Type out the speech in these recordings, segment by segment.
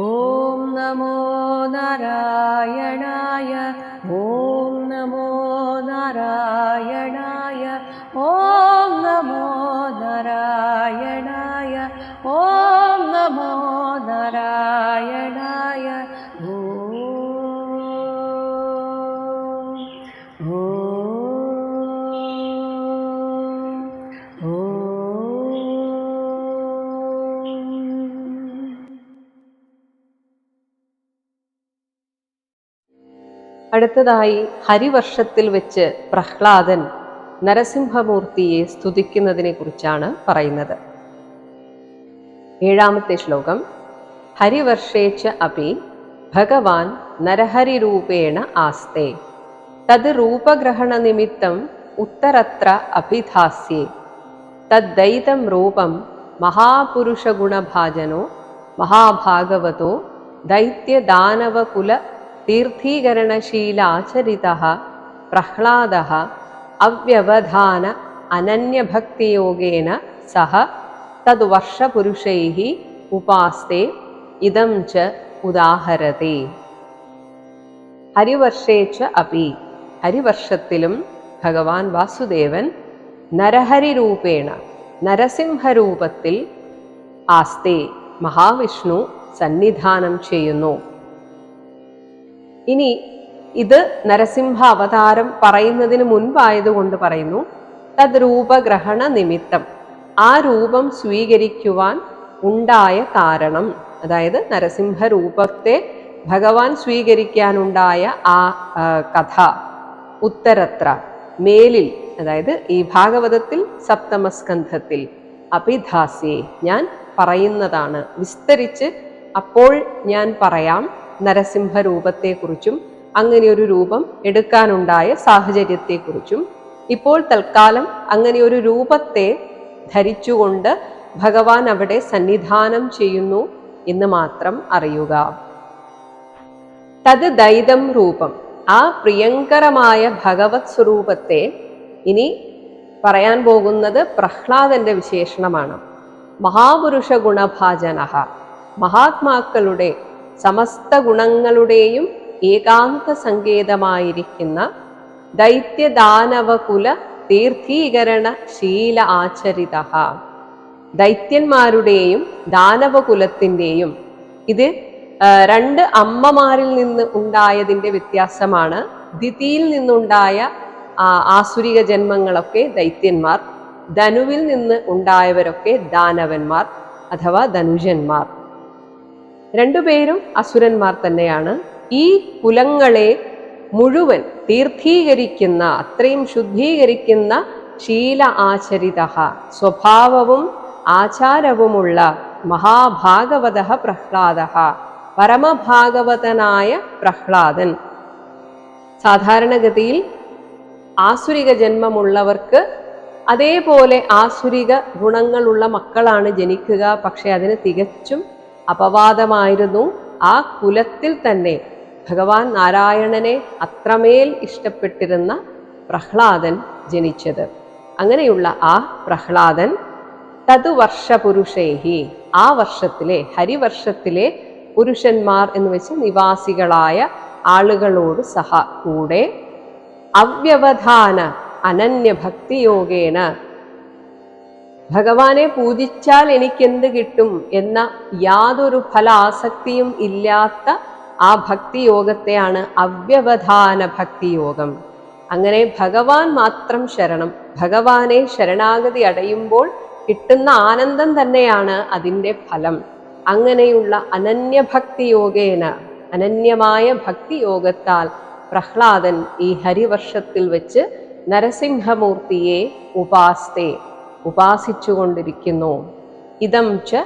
ॐ नमो नारायणाय അടുത്തതായി ഹരിവർഷത്തിൽ വെച്ച് പ്രഹ്ലാദൻ നരസിംഹമൂർത്തിയെ സ്തുതിക്കുന്നതിനെ കുറിച്ചാണ് പറയുന്നത്. ഏഴാമത്തെ ശ്ലോകം. ഹരിവർഷേച്ച അപി ഭഗവാൻ നരഹരിരൂപേണ ആസ്തേ. തത് രൂപഗ്രഹണനിമിത്തം ഉത്തരത്ര അഭിധാസ്യേ. തദ്ദൈതം രൂപം മഹാപുരുഷഗുണഭാജനോ മഹാഭാഗവതോ ദൈത്യദാനവകുല തീർത്ഥീകരണശീലാചരിത പ്രഹ്ലാദ അവ്യവധാന അനന്യഭക്തിയോഗേന സഹ തദ്വർഷപുരുഷൈ ഉപാസ്തേ ഇതം ച ഉദാഹരത്തെ ഹരിവർഷേ ച അപി ഹരിവർഷത്തിലും ഭഗവാൻ വാസുദേവൻ നരഹരിരൂപേണ നരസിംഹരൂപത്തിൽ ആസ്തേ മഹാവിഷ്ണു സന്നിധാനം ചെയ്യുന്നു. ഇനി ഇത് നരസിംഹ അവതാരം പറയുന്നതിന് മുൻപായതുകൊണ്ട് പറയുന്നു തദ് രൂപഗ്രഹണ നിമിത്തം ആ രൂപം സ്വീകരിക്കുവാൻ ഉണ്ടായ കാരണം അതായത് നരസിംഹ രൂപത്തെ ഭഗവാൻ സ്വീകരിക്കാനുണ്ടായ ആ ആ, കഥ ഉത്തരത്ര മേലിൽ അതായത് ഈ ഭാഗവതത്തിൽ സപ്തമസ്കന്ധത്തിൽ അഭിധാസ്യേ ഞാൻ പറയുന്നതാണ്. വിസ്തരിച്ച് അപ്പോൾ ഞാൻ പറയാം നരസിംഹ രൂപത്തെക്കുറിച്ചും അങ്ങനെ ഒരു രൂപം എടുക്കാനുണ്ടായ സാഹചര്യത്തെക്കുറിച്ചും ഇപ്പോൾ തൽക്കാലം അങ്ങനെ ഒരു രൂപത്തെ ധരിച്ചുകൊണ്ട് ഭഗവാൻ അവിടെ സന്നിധാനം ചെയ്യുന്നു എന്ന് മാത്രം അറിയുക. തത് ദൈതം രൂപം. ആ പ്രിയങ്കരമായ ഭഗവത് സ്വരൂപത്തെ ഇനി പറയാൻ പോകുന്നത് പ്രഹ്ലാദന്റെ വിശേഷണമാണ്. മഹാപുരുഷ ഗുണഭാജന മഹാത്മാക്കളുടെ സമസ്ത ഗുണങ്ങളുടെയും ഏകാന്ത സങ്കേതമായിരിക്കുന്ന ദൈത്യദാനവകുല തീർത്ഥീകരണ ശീല ആചരിത ദൈത്യന്മാരുടെയും ദാനവകുലത്തിന്റെയും ഇത് രണ്ട് അമ്മമാരിൽ നിന്ന് ഉണ്ടായതിന്റെ വ്യത്യാസമാണ്. ദിതിയിൽ നിന്നുണ്ടായ ആസുരിക ജന്മങ്ങളൊക്കെ ദൈത്യന്മാർ ധനുവിൽ നിന്ന് ഉണ്ടായവരൊക്കെ ദാനവന്മാർ അഥവാ ധനുജന്മാർ. രണ്ടുപേരും അസുരന്മാർ തന്നെയാണ്. ഈ കുലങ്ങളെ മുഴുവൻ തീർത്ഥീകരിക്കുന്ന അത്രയും ശുദ്ധീകരിക്കുന്ന ശീല ആചരിത സ്വഭാവവും ആചാരവുമുള്ള മഹാഭാഗവത പ്രഹ്ലാദ പരമഭാഗവതനായ പ്രഹ്ലാദൻ. സാധാരണഗതിയിൽ ആസുരിക ജന്മമുള്ളവർക്ക് അതേപോലെ ആസുരിക ഗുണങ്ങളുള്ള മക്കളാണ് ജനിക്കുക പക്ഷെ അതിന് തികച്ചും അപവാദമായിരുന്നു. ആ കുലത്തിൽ തന്നെ ഭഗവാൻ നാരായണനെ അത്രമേൽ ഇഷ്ടപ്പെട്ടിരുന്ന പ്രഹ്ലാദൻ ജനിച്ചത്. അങ്ങനെയുള്ള ആ പ്രഹ്ലാദൻ തതുവർഷ പുരുഷേഹി ആ വർഷത്തിലെ ഹരിവർഷത്തിലെ പുരുഷന്മാർ എന്ന് വെച്ച് നിവാസികളായ ആളുകളോട് സഹ കൂടെ അവ്യവധാന അനന്യഭക്തിയോഗേന ഭഗവാനെ പൂജിച്ചാൽ എനിക്കെന്ത് കിട്ടും എന്ന യാതൊരു ഫല ആസക്തിയും ഇല്ലാത്ത ആ ഭക്തിയോഗത്തെയാണ് അവ്യവധാന ഭക്തിയോഗം. അങ്ങനെ ഭഗവാൻ മാത്രം ശരണം ഭഗവാനെ ശരണാഗതി അടയുമ്പോൾ കിട്ടുന്ന ആനന്ദം തന്നെയാണ് അതിന്റെ ഫലം. അങ്ങനെയുള്ള അനന്യഭക്തിയോഗേന അനന്യമായ ഭക്തിയോഗത്താൽ പ്രഹ്ലാദൻ ഈ ഹരിവർഷത്തിൽ വെച്ച് നരസിംഹമൂർത്തിയെ ഉപാസ്തേ ഉപാസിച്ചുകൊണ്ടിരിക്കുന്നു. ഇതം ച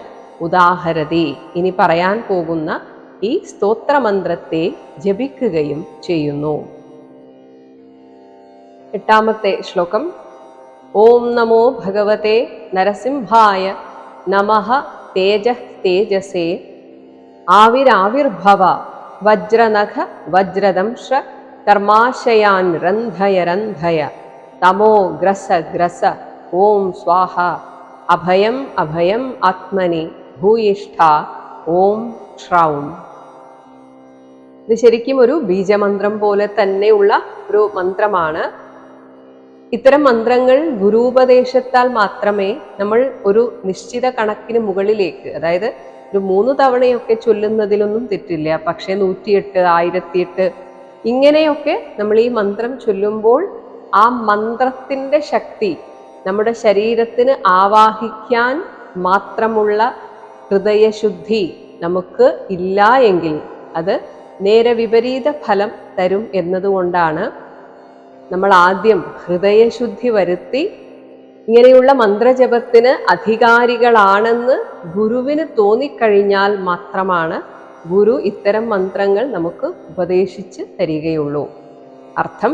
ഉദാഹരതി. ഇനി പറയാൻ പോകുന്ന ഈ സ്തോത്രമന്ത്രത്തെ ജപിക്കുകയും ചെയ്യുന്നു. എട്ടാമത്തെ ശ്ലോകം. ഓം നമോ ഭഗവത്തെ നരസിംഹായ നമ തേജ തേജസേ. ആവിരാവിർഭവ വജ്രനഖ വജ്രദംശ കർമാശയാൻ രന്ധയ രന്ധയ. തമോ ഗ്രസ ഗ്രസ ഓം സ്വാഹ. അഭയം അഭയം ആത്മനി ഭൂയിഷ്ഠ ഓം ഷ്രൗം ഇത് ശരിക്കും ഒരു ബീജമന്ത്രം പോലെ തന്നെയുള്ള ഒരു മന്ത്രമാണ്. ഇത്തരം മന്ത്രങ്ങൾ ഗുരുപദേശത്താൽ മാത്രമേ നമ്മൾ ഒരു നിശ്ചിത കണക്കിന് മുകളിലേക്ക് അതായത് ഒരു മൂന്ന് തവണയൊക്കെ ചൊല്ലുന്നതിലൊന്നും തെറ്റില്ല. പക്ഷേ നൂറ്റിയെട്ട് ആയിരത്തിയെട്ട് ഇങ്ങനെയൊക്കെ നമ്മൾ ഈ മന്ത്രം ചൊല്ലുമ്പോൾ ആ മന്ത്രത്തിന്റെ ശക്തി നമ്മുടെ ശരീരത്തിന് ആവാഹിക്കാൻ മാത്രമുള്ള ഹൃദയശുദ്ധി നമുക്ക് ഇല്ല എങ്കിൽ അത് നേരെ വിപരീത ഫലം തരും എന്നതുകൊണ്ടാണ് നമ്മൾ ആദ്യം ഹൃദയശുദ്ധി വരുത്തി ഇങ്ങനെയുള്ള മന്ത്രജപത്തിന് അധികാരികളാണെന്ന് ഗുരുവിന് തോന്നിക്കഴിഞ്ഞാൽ മാത്രമാണ് ഗുരു ഇത്തരം മന്ത്രങ്ങൾ നമുക്ക് ഉപദേശിച്ച് തരികയുള്ളൂ. അർത്ഥം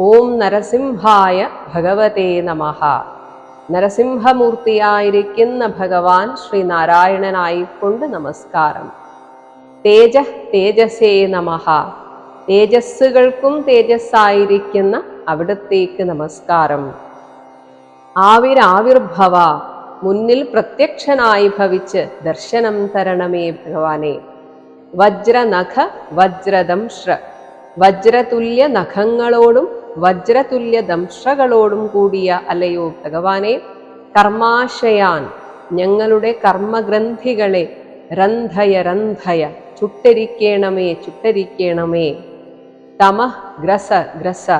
ഓം നരസിംഹായ ഭഗവതേ നമ. നരസിംഹമൂർത്തിയായിരിക്കുന്ന ഭഗവാൻ ശ്രീനാരായണനായിക്കൊണ്ട് നമസ്കാരം. തേജ തേജസേ നമ. തേജസ്സുകൾക്കും തേജസ്സായിരിക്കുന്ന അവിടത്തേക്ക് നമസ്കാരം. ആവിരാവിർഭവ മുന്നിൽ പ്രത്യക്ഷനായി ഭവിച്ച് ദർശനം തരണമേ ഭഗവാനെ. വജ്രനഖ വജ്രദംശ്ര. വജ്രതുല്യ നഖങ്ങളോടും വജ്രതുല്യ ദംശകളോടും കൂടിയ അലയോ ഭഗവാനെ കർമാശയാൻ ഞങ്ങളുടെ കർമ്മഗ്രന്ഥികളെ രന്ധയ രന്ധയ ചുട്ടരിക്കേണമേ ചുട്ടരിക്കേണമേ. തമ ഗ്രസ ഗ്രസ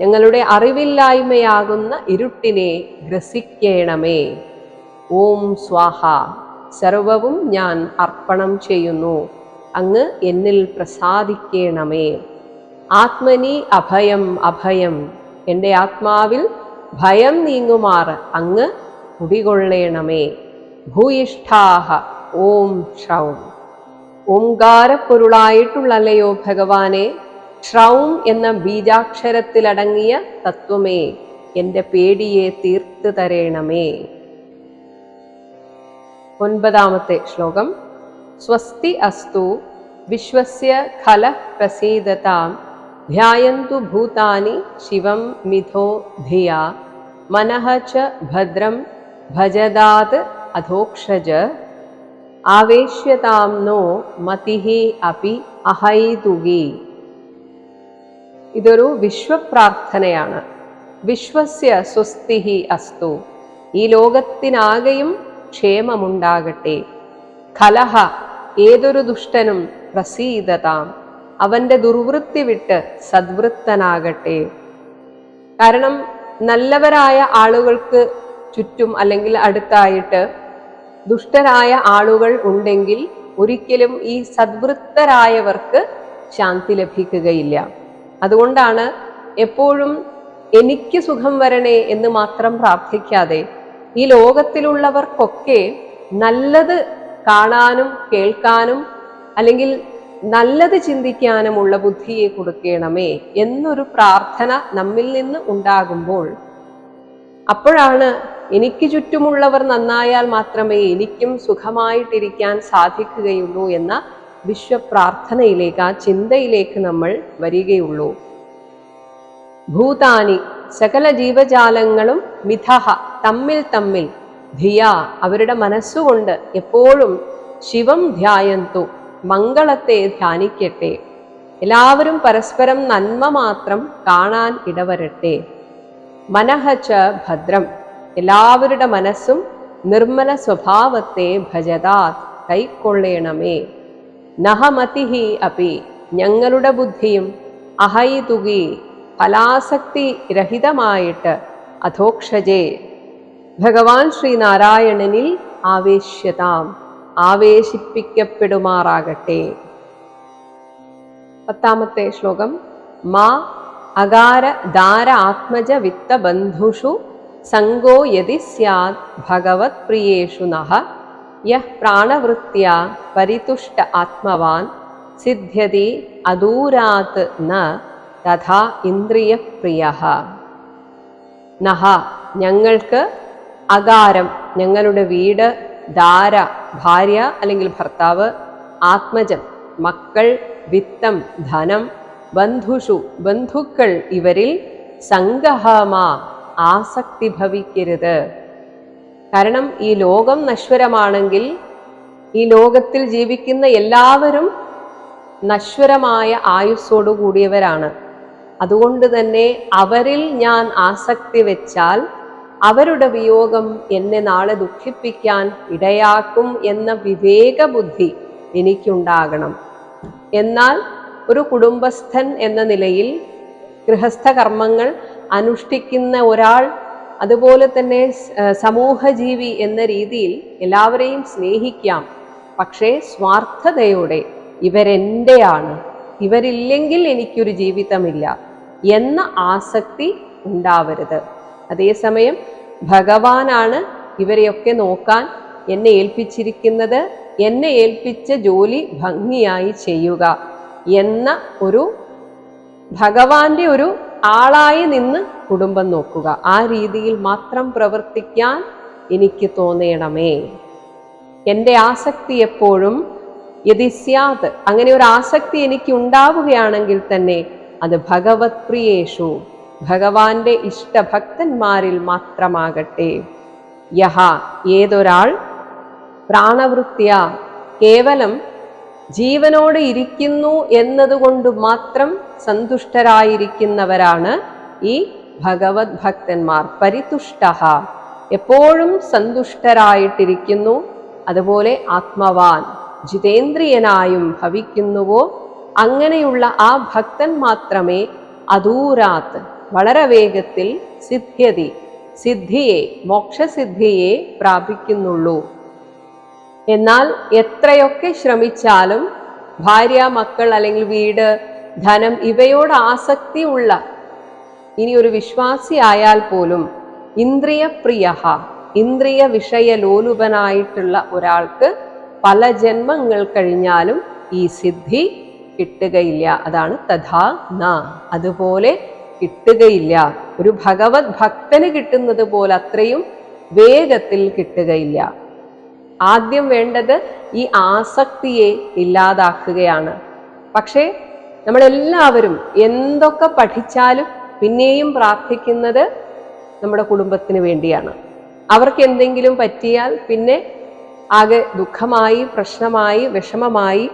ഞങ്ങളുടെ അറിവില്ലായ്മയാകുന്ന ഇരുട്ടിനെ ഗ്രസിക്കേണമേ. ഓം സ്വാഹ സർവവും ഞാൻ അർപ്പണം ചെയ്യുന്നു അങ്ങ് എന്നിൽ പ്രസാദിക്കേണമേ. ആത്മനി അഭയം അഭയം. എന്റെ ആത്മാവിൽ ഭയം നീങ്ങുമാറ് അങ്ങ് കുടികൊള്ളേണമേ. ഭൂയിഷ്ഠാഹ ഓം ഷൗം ഓംകാരപ്പൊരുളായിട്ടുള്ളല്ലയോ ഭഗവാനെ? ഷ്രൗം എന്ന ബീജാക്ഷരത്തിലടങ്ങിയ തത്വമേ. എന്റെ പേടിയെ തീർത്തു തരേണമേ. ഒൻപതാമത്തെ ശ്ലോകം. സ്വസ്തി അസ്തു വിശ്വസ്യ ഖല പ്രസീദതാം ധ്യായന്തു ഭൂതാനി ശിവം മിഥോ ധിയ മനഃ ച ഭദ്രം ഭജദാത് അധോക്ഷജ ആവേശ്യതാം നോ മതിഹി അപി അഹൈതുകി ഇതൊരു വിശ്വപ്രാർത്ഥനയാണ്. വിശ്വസ്യ സ്വസ്തിഹി അസ്തു. ഈ ലോകത്തിനാകെയും ക്ഷേമമുണ്ടാകട്ടെ. കലഹ ഏതൊരു ദുഷ്ടനും പ്രസീതതാം. അവന്റെ ദുർവൃത്തി വിട്ട് സദ്വൃത്തനാകട്ടെ. കാരണം നല്ലവരായ ആളുകൾക്ക് ചുറ്റും അല്ലെങ്കിൽ അടുത്തായിട്ട് ദുഷ്ടരായ ആളുകൾ ഉണ്ടെങ്കിൽ ഒരിക്കലും ഈ സദ്വൃത്തരായവർക്ക് ശാന്തി ലഭിക്കുകയില്ല. അതുകൊണ്ടാണ് എപ്പോഴും എനിക്ക് സുഖം വരണേ എന്ന് മാത്രം പ്രാർത്ഥിക്കാതെ ഈ ലോകത്തിലുള്ളവർക്കൊക്കെ നല്ലത് കാണാനും കേൾക്കാനും അല്ലെങ്കിൽ നല്ലത് ചിന്തിക്കാനുമുള്ള ബുദ്ധിയെ കൊടുക്കണമേ എന്നൊരു പ്രാർത്ഥന നമ്മിൽ നിന്ന് ഉണ്ടാകുമ്പോൾ അപ്പോഴാണ് എനിക്ക് ചുറ്റുമുള്ളവർ നന്നായാൽ മാത്രമേ എനിക്കും സുഖമായിട്ടിരിക്കാൻ സാധിക്കുകയുള്ളൂ എന്ന വിശ്വപ്രാർത്ഥനയിലേക്ക് ആ ചിന്തയിലേക്ക് നമ്മൾ വരികയുള്ളൂ. ഭൂതാനി സകല ജീവജാലങ്ങളും മിഥഹ തമ്മിൽ തമ്മിൽ ധിയ അവരുടെ മനസ്സുകൊണ്ട് എപ്പോഴും ശിവം ധ്യായന്തു. മംഗളത്തെ ധ്യാനിക്കട്ടെ. എല്ലാവരും പരസ്പരം നന്മ മാത്രം കാണാൻ ഇടവരട്ടെ. മനഹച്ച ഭദ്രം. എല്ലാവരുടെ മനസ്സും നിർമ്മല സ്വഭാവത്തെ ഭജതാത് കൈക്കൊള്ളേണമേ. നഹമതിഹി അപി. ഞങ്ങളുടെ ബുദ്ധിയും അഹൈതുകി. ഫലാസക്തി രഹിതമായിട്ട് അധോക്ഷജേ. ഭഗവാൻ ശ്രീനാരായണനിൽ ആവേശ്യതാം. ആവേശിപ്പിക്കപ്പെടുമാറാകട്ടെ. പത്താമത്തെ ശ്ലോകം. മാ അകാര ദാര ആത്മജ വിത്ത ബന്ധുഷു സംഗോ യതി സ്യാത് ഭഗവത് പ്രിയേഷു നഹ. യഹ് പ്രാണവൃത്യ പരിതുഷ്ട ആത്മവാൻ സിദ്ധ്യതി അദൂരാത് ന തഥാ ഇന്ദ്രിയപ്രിയ. നഹ ഞങ്ങൾക്ക് അകാരം ഞങ്ങളുടെ വീട് ധാര ഭാര്യ അല്ലെങ്കിൽ ഭർത്താവ് ആത്മജം മക്കൾ വിത്തം ധനം ബന്ധുഷു ബന്ധുക്കൾ ഇവരിൽ സംഗഹമാ ആസക്തി ഭവിക്കരുത്. കാരണം ഈ ലോകം നശ്വരമാണെങ്കിൽ ഈ ലോകത്തിൽ ജീവിക്കുന്ന എല്ലാവരും നശ്വരമായ ആയുസ്സോടു കൂടിയവരാണ്. അതുകൊണ്ട് തന്നെ അവരിൽ ഞാൻ ആസക്തി വെച്ചാൽ അവരുടെ വിയോഗം എന്നെ നാളെ ദുഃഖിപ്പിക്കാൻ ഇടയാക്കും എന്ന വിവേക ബുദ്ധി എനിക്കുണ്ടാകണം. എന്നാൽ ഒരു കുടുംബസ്ഥൻ എന്ന നിലയിൽ ഗൃഹസ്ഥ കർമ്മങ്ങൾ അനുഷ്ഠിക്കുന്ന ഒരാൾ അതുപോലെ തന്നെ സമൂഹജീവി എന്ന രീതിയിൽ എല്ലാവരെയും സ്നേഹിക്കാം. പക്ഷേ സ്വാർത്ഥതയോടെ ഇവരെന്റെയാണ് ഇവരില്ലെങ്കിൽ എനിക്കൊരു ജീവിതമില്ല എന്ന ആസക്തി ഉണ്ടാവരുത്. അതേസമയം ഭഗവാനാണ് ഇവരെയൊക്കെ നോക്കാൻ എന്നെ ഏൽപ്പിച്ചിരിക്കുന്നത്. എന്നെ ഏൽപ്പിച്ച ജോലി ഭംഗിയായി ചെയ്യുക എന്ന ഒരു ഭഗവാന്റെ ഒരു ആളായി നിന്ന് കുടുംബം നോക്കുക. ആ രീതിയിൽ മാത്രം പ്രവർത്തിക്കാൻ എനിക്ക് തോന്നണമേ. എന്റെ ആസക്തി എപ്പോഴും യതിസ്യാത് അങ്ങനെ ഒരു ആസക്തി എനിക്ക് ഉണ്ടാവുകയാണെങ്കിൽ തന്നെ അത് ഭഗവത് പ്രിയേഷു. ഭഗവാന്റെ ഇഷ്ടഭക്തന്മാരിൽ മാത്രമാകട്ടെ. യഹ ഏതൊരാൾ? പ്രാണവൃത്തിയ കേവലം ജീവനോട് ഇരിക്കുന്നു എന്നതുകൊണ്ട് മാത്രം സന്തുഷ്ടരായിരിക്കുന്നവരാണ് ഈ ഭഗവത് ഭക്തന്മാർ. പരിതുഷ്ട എപ്പോഴും സന്തുഷ്ടരായിട്ടിരിക്കുന്നു. അതുപോലെ ആത്മവാൻ ജിതേന്ദ്രിയനായും ഭവിക്കുന്നുവോ? അങ്ങനെയുള്ള ആ ഭക്തൻ മാത്രമേ അദൂരാത്ത് വളരെ വേഗത്തിൽ സിദ്ധ്യതി സിദ്ധിയെ മോക്ഷസിദ്ധിയെ പ്രാപിക്കുന്നുള്ളൂ. എന്നാൽ എത്രയൊക്കെ ശ്രമിച്ചാലും ഭാര്യ മക്കൾ അല്ലെങ്കിൽ വീട് ധനം ഇവയോട് ആസക്തി ഉള്ള ഇനി ഒരു വിശ്വാസി ആയാൽ പോലും ഇന്ദ്രിയപ്രിയ ഇന്ദ്രിയ വിഷയ വിഷയലോലുപനായിട്ടുള്ള ഒരാൾക്ക് പല ജന്മങ്ങൾ കഴിഞ്ഞാലും ഈ സിദ്ധി കിട്ടുകയില്ല. അതാണ് തഥാ ന. അതുപോലെ കിട്ടുകയില്ല. ഒരു ഭഗവത് ഭക്തന് കിട്ടുന്നത് പോലെ അത്രയും വേഗത്തിൽ കിട്ടുകയില്ല. ആദ്യം വേണ്ടത് ഈ ആസക്തിയെ ഇല്ലാതാക്കുകയാണ്. പക്ഷേ നമ്മളെല്ലാവരും എന്തൊക്കെ പഠിച്ചാലും പിന്നെയും പ്രാർത്ഥിക്കുന്നത് നമ്മുടെ കുടുംബത്തിന് വേണ്ടിയാണ്. അവർക്ക് എന്തെങ്കിലും പറ്റിയാൽ പിന്നെ ആകെ ദുഃഖമായി പ്രശ്നമായി വിഷമമായി.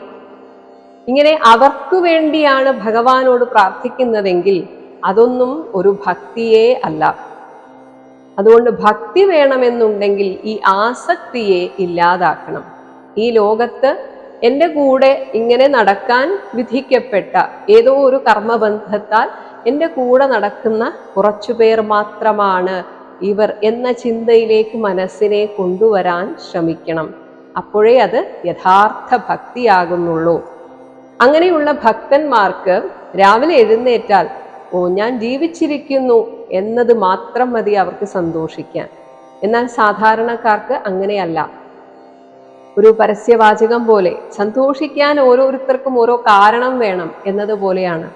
ഇങ്ങനെ അവർക്ക് വേണ്ടിയാണ് ഭഗവാനോട് പ്രാർത്ഥിക്കുന്നതെങ്കിൽ അതൊന്നും ഒരു ഭക്തിയേ അല്ല. അതുകൊണ്ട് ഭക്തി വേണമെന്നുണ്ടെങ്കിൽ ഈ ആസക്തിയെ ഇല്ലാതാക്കണം. ഈ ലോകത്ത് എന്റെ കൂടെ ഇങ്ങനെ നടക്കാൻ വിധിക്കപ്പെട്ട ഏതോ ഒരു കർമ്മബന്ധത്താൽ എന്റെ കൂടെ നടക്കുന്ന കുറച്ചു പേർ മാത്രമാണ് ഇവർ എന്ന ചിന്തയിലേക്ക് മനസ്സിനെ കൊണ്ടുവരാൻ ശ്രമിക്കണം. അപ്പോഴേ അത് യഥാർത്ഥ ഭക്തിയാകുന്നുള്ളൂ. അങ്ങനെയുള്ള ഭക്തന്മാർക്ക് രാവിലെ എഴുന്നേറ്റാൽ ഓ ഞാൻ ജീവിച്ചിരിക്കുന്നു എന്നത് മാത്രം മതി അവർക്ക് സന്തോഷിക്കാൻ. എന്നാൽ സാധാരണക്കാർക്ക് അങ്ങനെയല്ല. ഒരു പരസ്യവാചകം പോലെ സന്തോഷിക്കാൻ ഓരോരുത്തർക്കും ഓരോ കാരണം വേണം എന്നതുപോലെയാണ്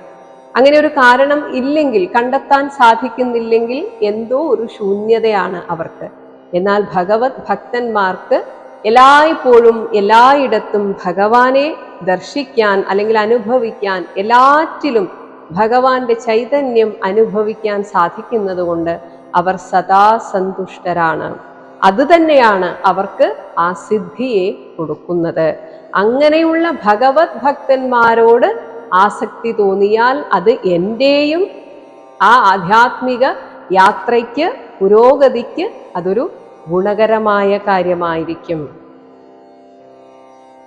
അങ്ങനെ ഒരു കാരണം ഇല്ലെങ്കിൽ കണ്ടെത്താൻ സാധിക്കുന്നില്ലെങ്കിൽ എന്തോ ഒരു ശൂന്യതയാണ് അവർക്ക്. എന്നാൽ ഭഗവത് ഭക്തന്മാർക്ക് എല്ലായ്പ്പോഴും എല്ലായിടത്തും ഭഗവാനെ ദർശിക്കാൻ അല്ലെങ്കിൽ അനുഭവിക്കാൻ എല്ലാറ്റിലും ഭഗവാന്റെ ചൈതന്യം അനുഭവിക്കാൻ സാധിക്കുന്നതുകൊണ്ട് അവർ സദാ സന്തുഷ്ടരാണ്. അത് തന്നെയാണ് അവർക്ക് ആ സിദ്ധിയെ കൊടുക്കുന്നത്. അങ്ങനെയുള്ള ഭഗവത് ഭക്തന്മാരോട് ആസക്തി തോന്നിയാൽ അത് എന്റെയും ആ ആധ്യാത്മിക യാത്രയ്ക്ക് പുരോഗതിക്ക് അതൊരു ഗുണകരമായ കാര്യമായിരിക്കും.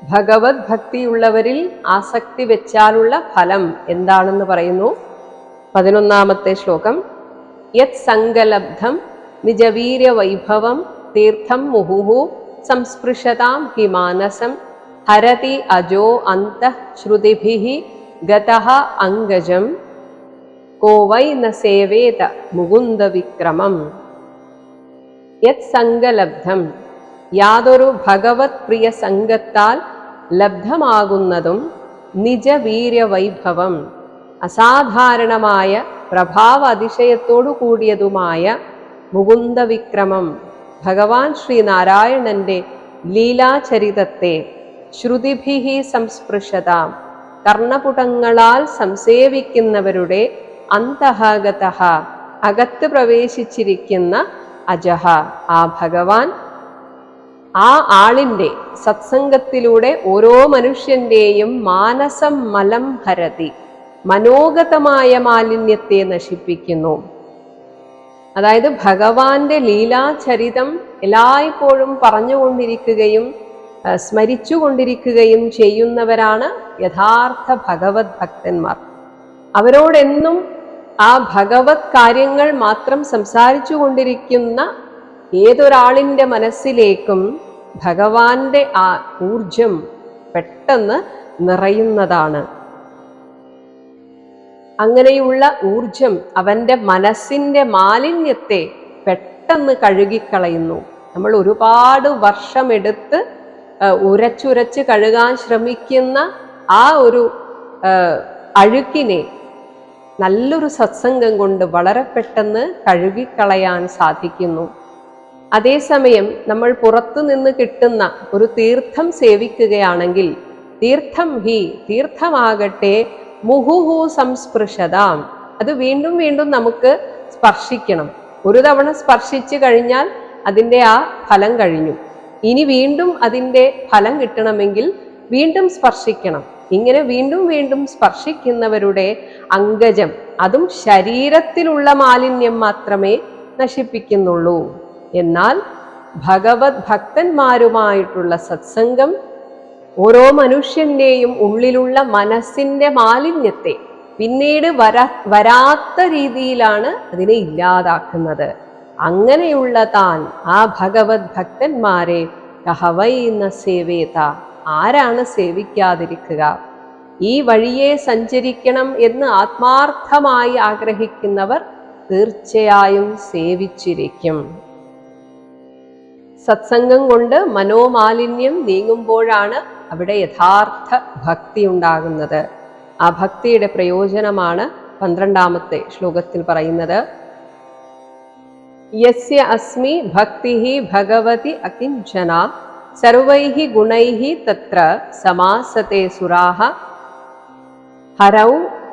ഭഗവത് ഭക്തിയുള്ളവരിൽ ആസക്തി വെച്ചാലുള്ള ഫലം എന്താണെന്ന് പറയുന്നു. പതിനൊന്നാമത്തെ ശ്ലോകം. യത് സങ്കലബ്ധം നിജവീര്യവൈഭവം തീർത്ഥം മുഹുഹു സംസ്പൃശതാം ഹി മാനസം ഹരതി അജോ അന്തഃശ്രുതിഭി ശ്രുതിഭിः ഗതഃ അംഗജം. കോവൈ ന സേവേത മുകുന്ദവിക്രമം യത് സങ്കലബ്ധം യാതൊരു ഭഗവത് പ്രിയ സംഘത്താൽ ലബ്ധമാകുന്നതും നിജവീര്യവൈഭവം. അസാധാരണമായ പ്രഭാവ അതിശയത്തോടു കൂടിയതുമായ മുകുന്ദവിക്രമം ഭഗവാൻ ശ്രീനാരായണന്റെ ലീലാചരിതത്തെ ശ്രുതിഭിഹി സംസ്പൃശതാം കർണപുടങ്ങളാൽ സംസേവിക്കുന്നവരുടെ അന്തഹഗത അകത്ത് പ്രവേശിച്ചിരിക്കുന്ന അജഹ ആ ഭഗവാൻ ആ ആളിന്റെ സത്സംഗത്തിലൂടെ ഓരോ മനുഷ്യന്റെയും മാനസം മലം ഹരതി മനോഗതമായ മാലിന്യത്തെ നശിപ്പിക്കുന്നു. അതായത് ഭഗവാന്റെ ലീലാചരിതം എല്ലായ്പ്പോഴും പറഞ്ഞുകൊണ്ടിരിക്കുകയും സ്മരിച്ചുകൊണ്ടിരിക്കുകയും ചെയ്യുന്നവരാണ് യഥാർത്ഥ ഭഗവത് ഭക്തന്മാർ. അവരോടെന്നും ആ ഭഗവത് കാര്യങ്ങൾ മാത്രം സംസാരിച്ചു കൊണ്ടിരിക്കുന്ന ഏതൊരാളിന്റെ മനസ്സിലേക്കും ഭഗവാന്റെ ആ ഊർജം പെട്ടെന്ന് നിറയുന്നതാണ്. അങ്ങനെയുള്ള ഊർജം അവന്റെ മനസ്സിന്റെ മാലിന്യത്തെ പെട്ടെന്ന് കഴുകിക്കളയുന്നു. നമ്മൾ ഒരുപാട് വർഷമെടുത്ത് ഉരച്ചുരച്ച് കഴുകാൻ ശ്രമിക്കുന്ന ആ ഒരു അഴുക്കിനെ നല്ലൊരു സത്സംഗം കൊണ്ട് വളരെ പെട്ടെന്ന് കഴുകിക്കളയാൻ സാധിക്കുന്നു. അതേസമയം നമ്മൾ പുറത്തു നിന്ന് കിട്ടുന്ന ഒരു തീർത്ഥം സേവിക്കുകയാണെങ്കിൽ തീർത്ഥം ഹി തീർത്ഥമാകട്ടെ മുഹുഹു സംസ്പൃശതാം. അത് വീണ്ടും വീണ്ടും നമുക്ക് സ്പർശിക്കണം. ഒരു തവണ സ്പർശിച്ചു കഴിഞ്ഞാൽ അതിന്റെ ആ ഫലം കഴിഞ്ഞു. ഇനി വീണ്ടും അതിന്റെ ഫലം കിട്ടണമെങ്കിൽ വീണ്ടും സ്പർശിക്കണം. ഇങ്ങനെ വീണ്ടും വീണ്ടും സ്പർശിക്കുന്നവരുടെ അങ്കജം അതും ശരീരത്തിലുള്ള മാലിന്യം മാത്രമേ നശിപ്പിക്കുന്നുള്ളൂ. എന്നാൽ ഭഗവത് ഭക്തന്മാരുമായിട്ടുള്ള സത്സംഗം ഓരോ മനുഷ്യന്റെയും ഉള്ളിലുള്ള മനസ്സിന്റെ മാലിന്യത്തെ പിന്നീട് വരാ വരാത്ത രീതിയിലാണ് അതിനെ ഇല്ലാതാക്കുന്നത്. അങ്ങനെയുള്ള താൻ ആ ഭഗവത് ഭക്തന്മാരെ കഹവൈ സേവേത ആരാണ് സേവിക്കാതിരിക്കുക? ഈ വഴിയെ സഞ്ചരിക്കണം എന്ന് ആത്മാർത്ഥമായി ആഗ്രഹിക്കുന്നവർ തീർച്ചയായും സേവിച്ചിരിക്കും. സത്സംഗം കൊണ്ട് മനോമാലിന്യം നീങ്ങുമ്പോഴാണ് അവിടെ യഥാർത്ഥ ഭക്തി ഉണ്ടാകുന്നത്. ആ ഭക്തിയുടെ പ്രയോജനമാണ് പന്ത്രണ്ടാമത്തെ ശ്ലോകത്തിൽ പറയുന്നത്. യസ്യ അസ്മി ഭക്തി ഭഗവതി അകിഞ്ചന സർവൈ ഗുണൈ തത്ര സമാസത്തെ സുരാഹ ഹരൗ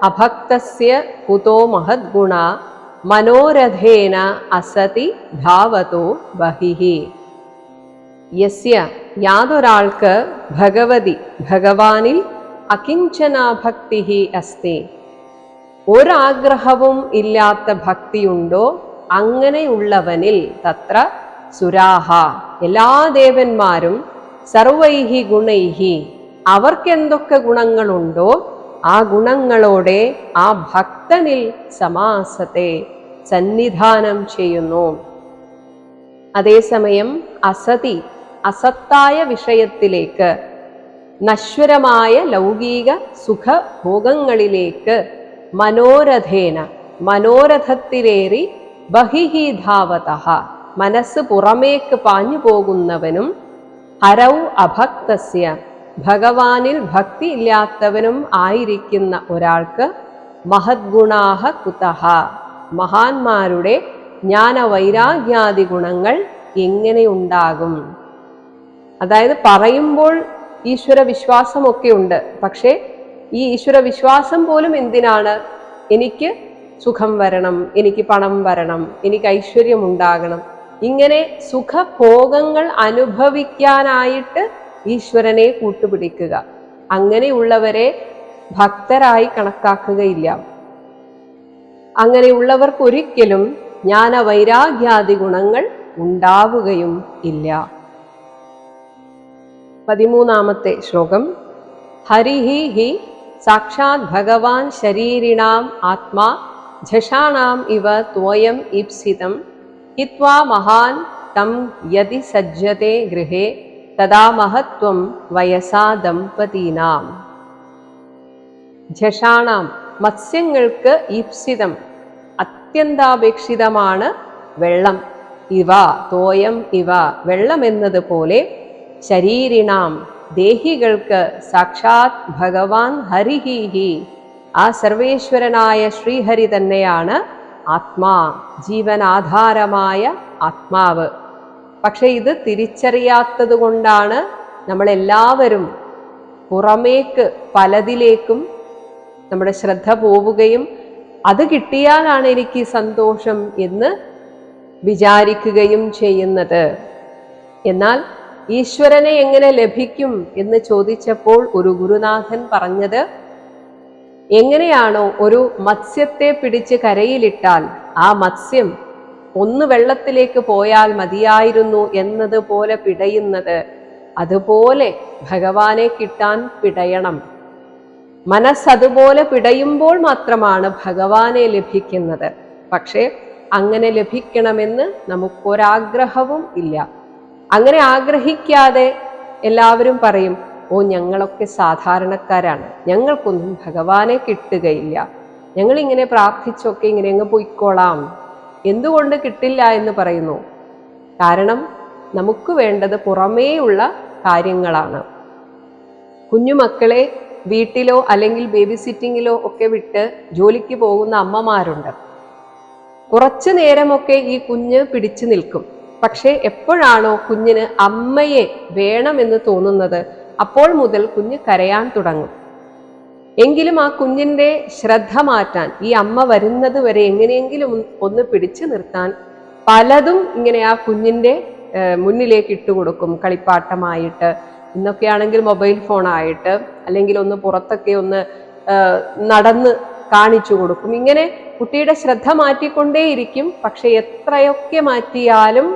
അഭക്തസ്യ കുതോ മഹദ്ഗുണ മനോരഥേന അസതി ധാവതോ ബഹിഹി. യസ്യ യാതൊരാൾക്ക് ഭഗവതി ഭഗവാനിൽ അകിഞ്ചനാഭക്തി അസ്തി. ഒരാഗ്രഹവും ഇല്ലാത്ത ഭക്തിയുണ്ടോ? അങ്ങനെയുള്ളവനിൽ തത്ര സുരാഹ. എല്ലാ ദേവന്മാരും സർവൈഹി ഗുണൈഹി. അവർക്കെന്തൊക്കെ ഗുണങ്ങളുണ്ടോ? ആ ഗുണങ്ങളോടെ ആ ഭക്തനിൽ സമാസത്തെ സന്നിധാനം ചെയ്യുന്നു. അതേസമയം അസതി അസത്തായ വിഷയത്തിലേക്ക് നശ്വരമായ ലൗകിക സുഖഭോഗങ്ങളിലേക്ക് മനോരഥേന മനോരഥത്തിലേറി ബഹിഹി ധാവത മനസ്സ് പുറമേക്ക് പാഞ്ഞു പോകുന്നവനും ഹരൗ അഭക്തസ്യ ഭഗവാനിൽ ഭക്തി ഇല്ലാത്തവനും ആയിരിക്കുന്ന ഒരാൾക്ക് മഹദ്ഗുണാഹ കുതഹ മഹാന്മാരുടെ ജ്ഞാനവൈരാഗ്യാദി ഗുണങ്ങൾ എങ്ങനെ ഉണ്ടാകും? അതായത് പറയുമ്പോൾ ഈശ്വര വിശ്വാസമൊക്കെ ഉണ്ട്. പക്ഷേ ഈ ഈശ്വര വിശ്വാസം പോലും എന്തിനാണ്? എനിക്ക് സുഖം വരണം എനിക്ക് പണം വരണം എനിക്ക് ഐശ്വര്യം ഉണ്ടാകണം. ഇങ്ങനെ സുഖഭോഗങ്ങൾ അനുഭവിക്കാനായിട്ട് ഈശ്വരനെ കൂട്ടുപിടിക്കുക. അങ്ങനെയുള്ളവരെ ഭക്തരായി കണക്കാക്കുകയില്ല. അങ്ങനെയുള്ളവർക്കൊരിക്കലും ജ്ഞാന ജ്ഞാനവൈരാഗ്യാദി ഗുണങ്ങൾ ഉണ്ടാവുകയും ഇല്ല. പതിമൂന്നാമത്തെ ശ്ലോകം. ഹരിഹി ഹി സാക്ഷാത് ഭഗവാൻ ശരീരിണാം ആത്മാ ഝഷാണാം ഇവ ത്വയം ഈപ്സിതം. ഹിത്വാ മഹാൻ തം യതി സജ്ജത്തെ ഗൃഹേ തദാ മഹത്വം വയസാ ദമ്പതീനാം. ഝഷാണാം മത്സ്യങ്ങൾക്ക് ഈപ്സിതം അത്യന്താപേക്ഷിതമാണ് വെള്ളം. ഇവ തോയം ഇവ വെള്ളം എന്നതുപോലെ ശരീരിണാം. ദേഹികൾക്ക് സാക്ഷാത് ഭഗവാൻ ഹരിഹിഹി. ആ സർവേശ്വരനായ ശ്രീഹരി തന്നെയാണ് ആത്മാ ജീവനാധാരമായ ആത്മാവ്. പക്ഷെ ഇത് തിരിച്ചറിയാത്തത് കൊണ്ടാണ് നമ്മളെല്ലാവരും പുറമേക്ക് പലതിലേക്കും നമ്മുടെ ശ്രദ്ധ പോവുകയും അത് കിട്ടിയാലാണ് എനിക്ക് സന്തോഷം എന്ന് വിചാരിക്കുകയും ചെയ്യുന്നത്. എന്നാൽ ഈശ്വരനെ എങ്ങനെ ലഭിക്കും എന്ന് ചോദിച്ചപ്പോൾ ഒരു ഗുരുനാഥൻ പറഞ്ഞത് എങ്ങനെയാണോ ഒരു മത്സ്യത്തെ പിടിച്ച് കരയിലിട്ടാൽ ആ മത്സ്യം ഒന്ന് വെള്ളത്തിലേക്ക് പോയാൽ മതിയായിരുന്നു എന്നതുപോലെ പിടയുന്നത്. അതുപോലെ ഭഗവാനെ കിട്ടാൻ പിടയണം. മനസ്സതുപോലെ പിടയുമ്പോൾ മാത്രമാണ് ഭഗവാനെ ലഭിക്കുന്നത്. പക്ഷേ അങ്ങനെ ലഭിക്കണമെന്ന് നമുക്കൊരാഗ്രഹവും ഇല്ല. അങ്ങനെ ആഗ്രഹിക്കാതെ എല്ലാവരും പറയും ഓ ഞങ്ങളൊക്കെ സാധാരണക്കാരാണ്. ഞങ്ങൾക്കൊന്നും ഭഗവാനെ കിട്ടുകയില്ല. ഞങ്ങളിങ്ങനെ പ്രാർത്ഥിച്ചൊക്കെ ഇങ്ങനെ അങ്ങ് പൊയ്ക്കോളാം. എന്തുകൊണ്ട് കിട്ടില്ല എന്ന് പറയുന്നു. കാരണം നമുക്ക് വേണ്ടത് പുറമേയുള്ള കാര്യങ്ങളാണ്. കുഞ്ഞുമക്കളെ വീട്ടിലോ അല്ലെങ്കിൽ ബേബി സിറ്റിങ്ങിലോ ഒക്കെ വിട്ട് ജോലിക്ക് പോകുന്ന അമ്മമാരുണ്ട്. കുറച്ചു നേരമൊക്കെ ഈ കുഞ്ഞ് പിടിച്ചു നിൽക്കും. പക്ഷേ എപ്പോഴാണോ കുഞ്ഞിന് അമ്മയെ വേണമെന്ന് തോന്നുന്നത് അപ്പോൾ മുതൽ കുഞ്ഞ് കരയാൻ തുടങ്ങും. എങ്കിലും ആ കുഞ്ഞിന്റെ ശ്രദ്ധ മാറ്റാൻ ഈ അമ്മ വരുന്നത് വരെ എങ്ങനെയെങ്കിലും ഒന്ന് പിടിച്ചു നിർത്താൻ പലതും ഇങ്ങനെ ആ കുഞ്ഞിന്റെ മുന്നിലേക്ക് ഇട്ടുകൊടുക്കും കളിപ്പാട്ടമായിട്ട് ഇന്നൊക്കെയാണെങ്കിൽ മൊബൈൽ ഫോണായിട്ട് അല്ലെങ്കിൽ ഒന്ന് പുറത്തൊക്കെ ഒന്ന് നടന്ന് കാണിച്ചു കൊടുക്കും. ഇങ്ങനെ കുട്ടിയുടെ ശ്രദ്ധ മാറ്റിക്കൊണ്ടേയിരിക്കും. പക്ഷെ എത്രയൊക്കെ മാറ്റിയാലും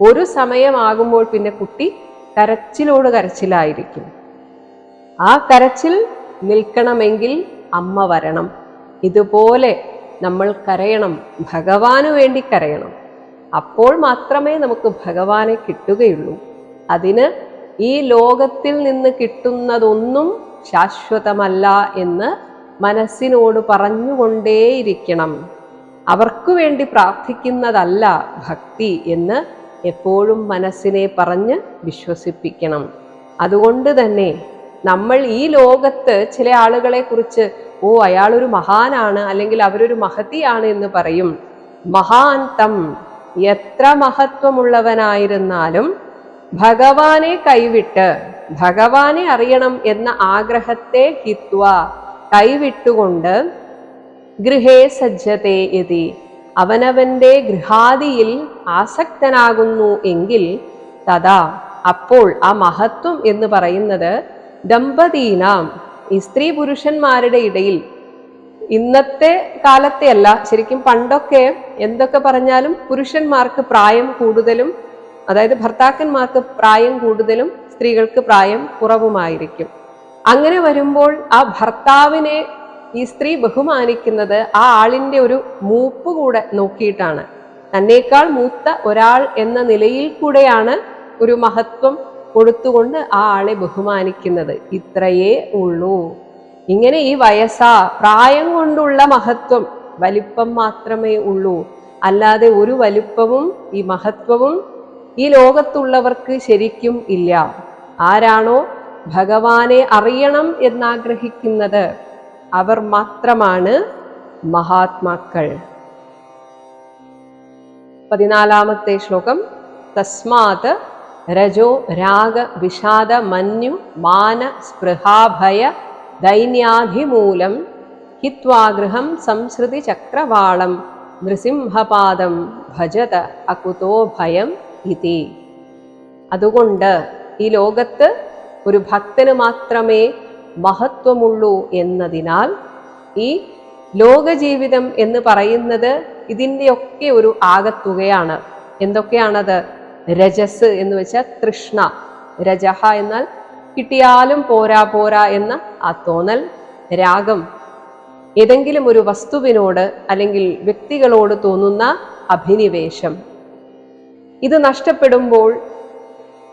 ഒരു സമയമാകുമ്പോൾ പിന്നെ കുട്ടി കരച്ചിലോട് കരച്ചിലായിരിക്കും. ആ കരച്ചിൽ നിൽക്കണമെങ്കിൽ അമ്മ വരണം. ഇതുപോലെ നമ്മൾ കരയണം. ഭഗവാന് വേണ്ടി കരയണം. അപ്പോൾ മാത്രമേ നമുക്ക് ഭഗവാനെ കിട്ടുകയുള്ളൂ. അതിന് ഈ ലോകത്തിൽ നിന്ന് കിട്ടുന്നതൊന്നും ശാശ്വതമല്ല എന്ന് മനസ്സിനോട് പറഞ്ഞുകൊണ്ടേയിരിക്കണം. അവർക്കു വേണ്ടി പ്രാർത്ഥിക്കുന്നതല്ല ഭക്തി എന്ന് എപ്പോഴും മനസ്സിനെ പറഞ്ഞ് വിശ്വസിപ്പിക്കണം. അതുകൊണ്ട് തന്നെ നമ്മൾ ഈ ലോകത്ത് ചില ആളുകളെ കുറിച്ച് ഓ അയാളൊരു മഹാനാണ് അല്ലെങ്കിൽ അവരൊരു മഹതിയാണ് എന്ന് പറയും. മഹാന്തം എത്ര മഹത്വമുള്ളവനായിരുന്നാലും ഭഗവാനെ കൈവിട്ട് ഭഗവാനെ അറിയണം എന്ന ആഗ്രഹത്തെ ഹിത്വ കൈവിട്ടുകൊണ്ട് ഗൃഹേ സജ്ജതേ യതി അവനവന്റെ ഗൃഹാദിയിൽ ആസക്തനാകുന്നു എങ്കിൽ തഥാ അപ്പോൾ ആ മഹത്വം എന്ന് പറയുന്നത് ദമ്പതീനാം സ്ത്രീ പുരുഷന്മാരുടെ ഇടയിൽ. ഇന്നത്തെ കാലത്തെ അല്ല ശരിക്കും പണ്ടൊക്കെ എന്തൊക്കെ പറഞ്ഞാലും പുരുഷന്മാർക്ക് പ്രായം കൂടുതലും അതായത് ഭർത്താക്കന്മാർക്ക് പ്രായം കൂടുതലും സ്ത്രീകൾക്ക് പ്രായം കുറവുമായിരിക്കും. അങ്ങനെ വരുമ്പോൾ ആ ഭർത്താവിനെ ഈ സ്ത്രീ ബഹുമാനിക്കുന്നത് ആ ആളിന്റെ ഒരു മൂപ്പ് കൂടെ നോക്കിയിട്ടാണ്. തന്നേക്കാൾ മൂത്ത ഒരാൾ എന്ന നിലയിൽ കൂടെയാണ് ഒരു മഹത്വം കൊടുത്തുകൊണ്ട് ആ ആളെ ബഹുമാനിക്കുന്നത്. ഇത്രയേ ഉള്ളൂ. ഇങ്ങനെ ഈ വയസ്സാ പ്രായം കൊണ്ടുള്ള മഹത്വം വലിപ്പം മാത്രമേ ഉള്ളൂ. അല്ലാതെ ഒരു വലിപ്പവും ഈ മഹത്വവും ഈ ലോകത്തുള്ളവർക്ക് ശരിക്കും ഇല്ല. ആരാണോ ഭഗവാനെ അറിയണം എന്നാഗ്രഹിക്കുന്നത്. അവർ മാത്രമാണ് മഹാത്മാക്കൾ. പതിനാലാമത്തെ ശ്ലോകം. തസ്മാത് രജോ രാഗ വിഷാദ മന്യു മാന സ്പൃഹാഭയ ദൈന്യാധിമൂലം ഹിത്വാഗൃഹം സംസൃതി ചക്രവാളം നൃസിംഹപാദം ഭജത അകുതോ ഭയം ഇതി. അതുകൊണ്ട് ഈ ലോകത്ത് ഒരു ഭക്തന് മാത്രമേ മഹത്വമുള്ളൂ എന്നതിനാൽ ഈ ലോകജീവിതം എന്ന് പറയുന്നത് ഇതിന്റെയൊക്കെ ഒരു ആകത്തുകയാണ്. എന്തൊക്കെയാണത്? രജസ് എന്ന് വെച്ചാൽ തൃഷ്ണ. രജഹ എന്നാൽ കിട്ടിയാലും പോരാ പോരാ എന്ന ആ തോന്നൽ. രാഗം ഏതെങ്കിലും ഒരു വസ്തുവിനോട് അല്ലെങ്കിൽ വ്യക്തികളോട് തോന്നുന്ന അഭിനിവേശം. ഇത് നഷ്ടപ്പെടുമ്പോൾ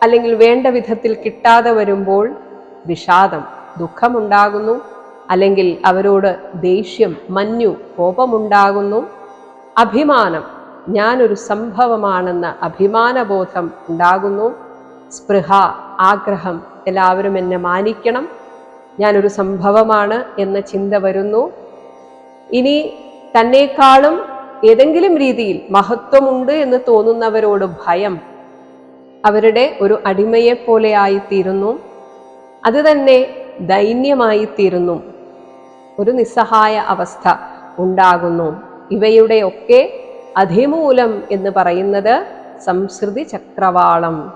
അല്ലെങ്കിൽ വേണ്ട വിധത്തിൽ കിട്ടാതെ വരുമ്പോൾ വിഷാദം. ദുഃഖമുണ്ടാകുന്നു. അല്ലെങ്കിൽ അവരോട് ദേഷ്യം മഞ്ഞു കോപമുണ്ടാകുന്നു. അഭിമാനം ഞാനൊരു സംഭവമാണെന്ന അഭിമാനബോധം ഉണ്ടാകുന്നു. സ്പൃഹ ആഗ്രഹം എല്ലാവരും എന്നെ മാനിക്കണം. ഞാനൊരു സംഭവമാണ് എന്ന ചിന്ത വരുന്നു. ഇനി തന്നെക്കാളും ഏതെങ്കിലും രീതിയിൽ മഹത്വമുണ്ട് എന്ന് തോന്നുന്നവരോട് ഭയം അവരുടെ ഒരു അടിമയെ പോലെ ആയിത്തീരുന്നു അത് തന്നെ ദൈന്യമായിത്തീരുന്നു. ഒരു നിസ്സഹായ അവസ്ഥ ഉണ്ടാകുന്നു. ഇവയുടെയൊക്കെ അധിമൂലം എന്ന് പറയുന്നത് സംസ്കൃതി ചക്രവാളം.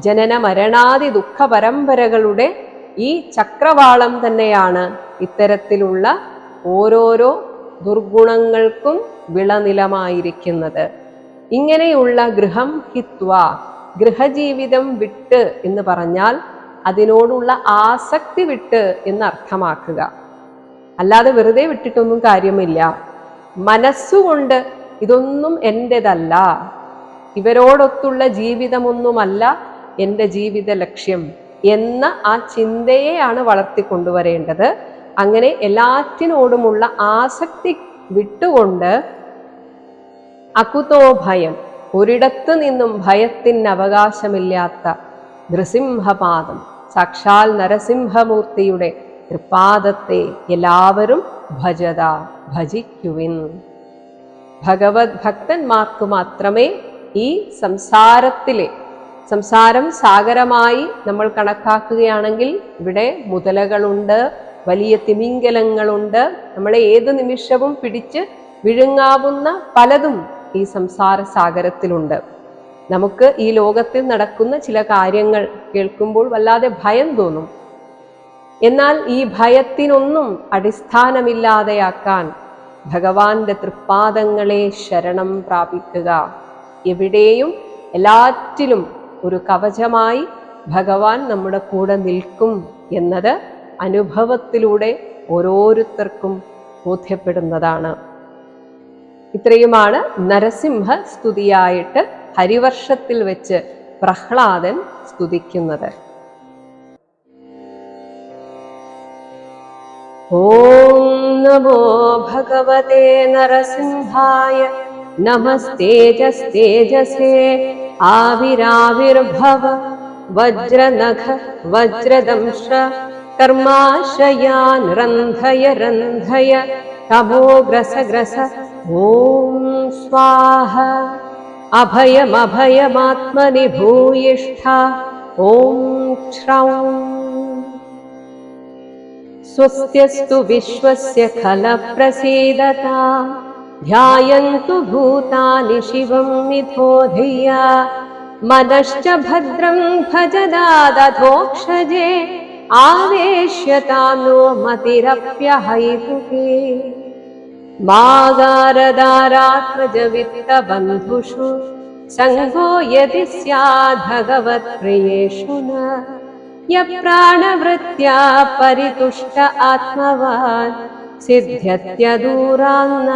ജനന മരണാദി ദുഃഖ പരമ്പരകളുടെ ഈ ചക്രവാളം തന്നെയാണ് ഇത്തരത്തിലുള്ള ഓരോരോ ദുർഗുണങ്ങൾക്കും വിളനിലമായിരിക്കുന്നത്. ഇങ്ങനെയുള്ള ഗൃഹം ഹിത്വ ഗൃഹജീവിതം വിട്ട് എന്ന് പറഞ്ഞാൽ അതിനോടുള്ള ആസക്തി വിട്ട് എന്ന് അർത്ഥമാക്കുക അല്ലാതെ വെറുതെ വിട്ടിട്ടൊന്നും കാര്യമില്ല. മനസ്സുകൊണ്ട് ഇതൊന്നും എന്റെതല്ല ഇവരോടൊത്തുള്ള ജീവിതമൊന്നുമല്ല എന്റെ ജീവിത ലക്ഷ്യം എന്ന ആ ചിന്തയെയാണ് വളർത്തിക്കൊണ്ടുവരേണ്ടത്. അങ്ങനെ എല്ലാറ്റിനോടുമുള്ള ആസക്തി വിട്ടുകൊണ്ട് അകുതോ ഭയം ഒരിടത്തു നിന്നും ഭയത്തിന് അവകാശമില്ലാത്ത നൃസിംഹപാദം സാക്ഷാൽ നരസിംഹമൂർത്തിയുടെ തൃപ്പാദത്തെ എല്ലാവരും ഭജത ഭജിക്കുവിൻ. ഭഗവത് ഭക്തന്മാർക്ക് മാത്രമേ ഈ സംസാരത്തിലെ സംസാരം സാഗരമായി നമ്മൾ കണക്കാക്കുകയാണെങ്കിൽ ഇവിടെ മുതലകളുണ്ട് വലിയ തിമിംഗലങ്ങളുണ്ട്. നമ്മളെ ഏത് നിമിഷവും പിടിച്ച് വിഴുങ്ങാവുന്ന പലതും ഈ സംസാര സാഗരത്തിലുണ്ട്. നമുക്ക് ഈ ലോകത്തിൽ നടക്കുന്ന ചില കാര്യങ്ങൾ കേൾക്കുമ്പോൾ വല്ലാതെ ഭയം തോന്നും. എന്നാൽ ഈ ഭയത്തിനൊന്നും അടിസ്ഥാനമില്ലാതെയാക്കാൻ ഭഗവാന്റെ തൃപ്പാദങ്ങളെ ശരണം പ്രാപിക്കുക. എവിടെയും എല്ലാറ്റിലും ഒരു കവചമായി ഭഗവാൻ നമ്മുടെ കൂടെ നിൽക്കും എന്നത് അനുഭവത്തിലൂടെ ഓരോരുത്തർക്കും ബോധ്യപ്പെടുന്നതാണ്. ഇത്രയുമാണ് നരസിംഹ സ്തുതിയായിട്ട് ഹരിവർഷത്തിൽ വെച്ച് പ്രഹ്ലാദൻ സ്തുതിക്കുന്നത്. ഓം നമോ ഭഗവതേ നരസിംഹായ നമസ്തേജസ്തേജസേ ആവിരാവിർഭവ വജ്രനഖ വജ്രദംശ കർമാശയാൻ രന്ധയ രന്ധയ തമോഗ്രസ ഓം സ്വാഹ. अभयमभयमात्मनि भूयिष्ठा ॐ क्ष्रौ स्वस्त्यस्तु विश्वस्य खल प्रसीदता ध्यायन्तु भूतानि शिवम् मिथोधिया मनश्च भद्रम् भजदादधोक्षजे। तथोक्षजे आवेश्यता नो मतिरप्यहैतुके। मागारदारात्मजवित्तबन्धुषु सङ्गो यदि स्याद्भगवत्प्रियेषु न यप्राणवृत्त्या परितुष्ट आत्मवान् सिद्ध्यत्यदूरान्न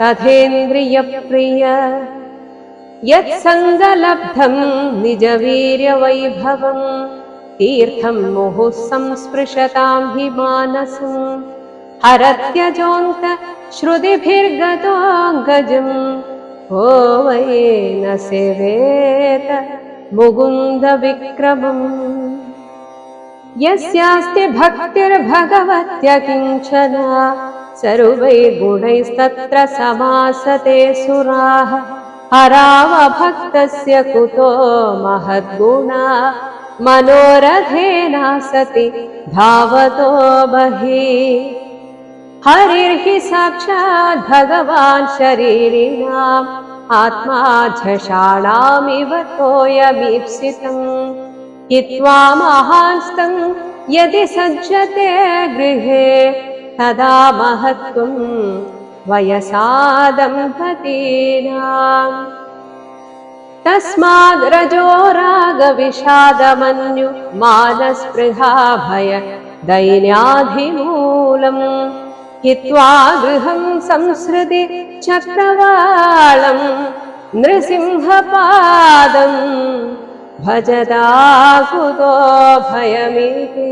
तथेन्द्रियप्रिय। यत्सङ्गलब्धं निजवीर्यवैभवं तीर्थं मुहुः संस्पृशतां हि मानसम् हरत्यजोऽन्त श्रुतिभिर्गतो गजम् को वै न सेवेत मुकुन्दविक्रमम्। यस्यास्ति भक्तिर्भगवत्यकिञ्चना सर्वैर्गुणैस्तत्र समासते सुराः। हरावभक्तस्य कुतो महद्गुणा। मनोरथेना सति धावतो बहिः हरिर्हि साक्षात् भगवान् शरीरिणाम् आत्मा झषाणामिव तोयमीप्सितम् हित्वा महास्तं यदि सज्जते गृहे तदा महत्त्वं वयसा दम्पतीनाम् तस्माद् रजो रागविषादमन्यु मानस्पृहा भय दैन्याधिमूलम् हित्वा गृहं संसृति चक्रवाळम् नृसिंहपादम् भजदा कुतो भयमिति